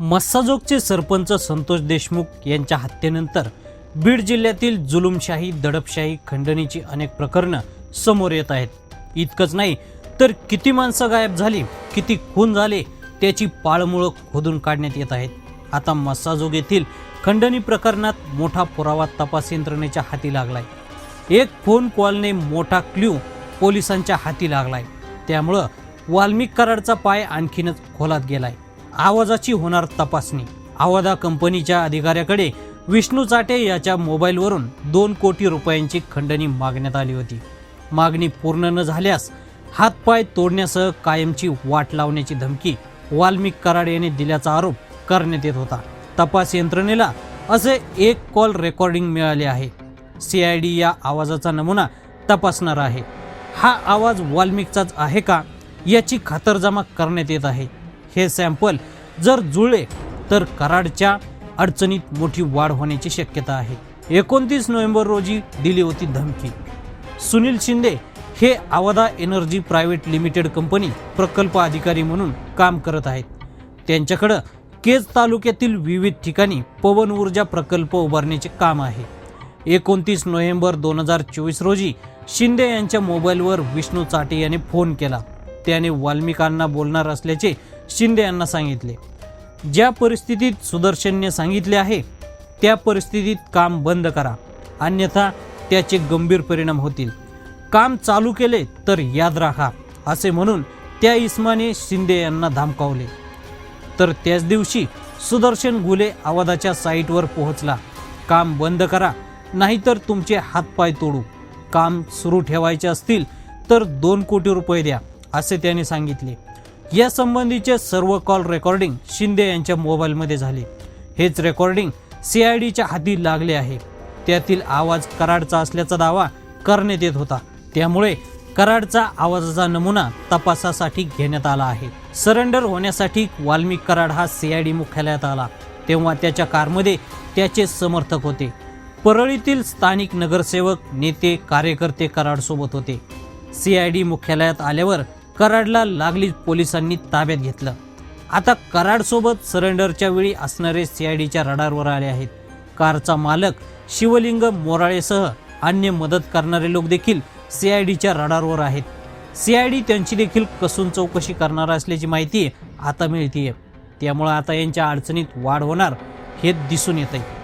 मस्साजोगचे सरपंच संतोष देशमुख यांच्या हत्येनंतर बीड जिल्ह्यातील जुलुमशाही दडपशाही खंडणीची अनेक प्रकरणं समोर येत आहेत. इतकंच नाही तर किती माणसं गायब झाली किती खून झाले त्याची पाळमुळं खोदून काढण्यात येत आहेत. आता मस्साजोग येथील खंडणी प्रकरणात मोठा पुरावा तपास यंत्रणेच्या हाती लागलाय. एक फोन कॉलने मोठा क्ल्यू पोलिसांच्या हाती लागलाय. त्यामुळं वाल्मिक कराडचा पाय आणखीनच खोलात गेलाय. आवाजाची होणार तपासणी. आवाजा कंपनीच्या अधिकाऱ्याकडे विष्णू चाटे याच्या मोबाईलवरून दोन कोटी रुपयांची खंडणी मागण्यात आली होती. मागणी पूर्ण न झाल्यास हातपाय तोडण्यासह कायमची वाट लावण्याची धमकी वाल्मिक कराड याने दिल्याचा आरोप करण्यात येत होता. तपास यंत्रणेला असे एक कॉल रेकॉर्डिंग मिळाले आहे. सी आय डी या आवाजाचा नमुना तपासणार आहे. हा आवाज वाल्मिकचाच आहे का याची खातरजमा करण्यात येत आहे. हे सॅम्पल जर जुळले तर कराडच्या अडचणीत मोठी वाढ होण्याची शक्यता आहे. एकोणतीस नोव्हेंबर रोजी दिली होती धमकी. सुनील शिंदे हे Avaada energy private limited company प्रकल्प अधिकारी म्हणून काम करत आहेत. त्यांच्याकडं केज तालुक्यातील विविध ठिकाणी पवन ऊर्जा प्रकल्प उभारण्याचे काम आहे. एकोणतीस नोव्हेंबर दोन हजार चोवीस रोजी शिंदे यांच्या मोबाईलवर विष्णू चाटे याने फोन केला. त्याने वाल्मिकांना बोलणार असल्याचे शिंदे यांना सांगितले. ज्या परिस्थितीत सुदर्शनने सांगितले आहे त्या परिस्थितीत काम बंद करा. अन्यथा त्याचे गंभीर परिणाम होतील. काम चालू केले तर याद राखा असे म्हणून त्या इस्माने शिंदे यांना धमकावले. तर त्याच दिवशी सुदर्शन गुले आवाजाच्या साईटवर पोहोचला. काम बंद करा नाहीतर तुमचे हातपाय तोडू. काम सुरू ठेवायचे असतील तर दोन कोटी रुपये द्या असे त्याने सांगितले. या संबंधीचे सर्व कॉल रेकॉर्डिंग शिंदे यांच्या मोबाईलमध्ये झाले. हेच रेकॉर्डिंग सी आय डीच्या हाती लागले आहे. त्यातील आवाज कराडचा असल्याचा दावा करण्यात येत होता. त्यामुळे कराडचा आवाजाचा नमुना तपासासाठी घेण्यात आला आहे. सरेंडर होण्यासाठी वाल्मिक कराड हा सीआयडी मुख्यालयात आला. तेव्हा त्याच्या कारमध्ये त्याचे समर्थक होते. परळीतील स्थानिक नगरसेवक नेते कार्यकर्ते कराडसोबत होते. सीआयडी मुख्यालयात आल्यावर कराडला लागलीच पोलिसांनी ताब्यात घेतलं. आता कराडसोबत सरेंडरच्या वेळी असणारे सीआयडीच्या रडारवर आले आहेत. कारचा मालक शिवलिंग मोराळेसह अन्य मदत करणारे लोक देखील सीआयडीच्या रडारवर आहेत. सीआयडी त्यांची देखील कसून चौकशी करणार असल्याची माहिती आता मिळतीये. त्यामुळे आता यांच्या अडचणीत वाढ होणार हे दिसून येत आहे